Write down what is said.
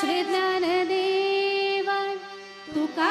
Shri ज्ञानदेवा Tuka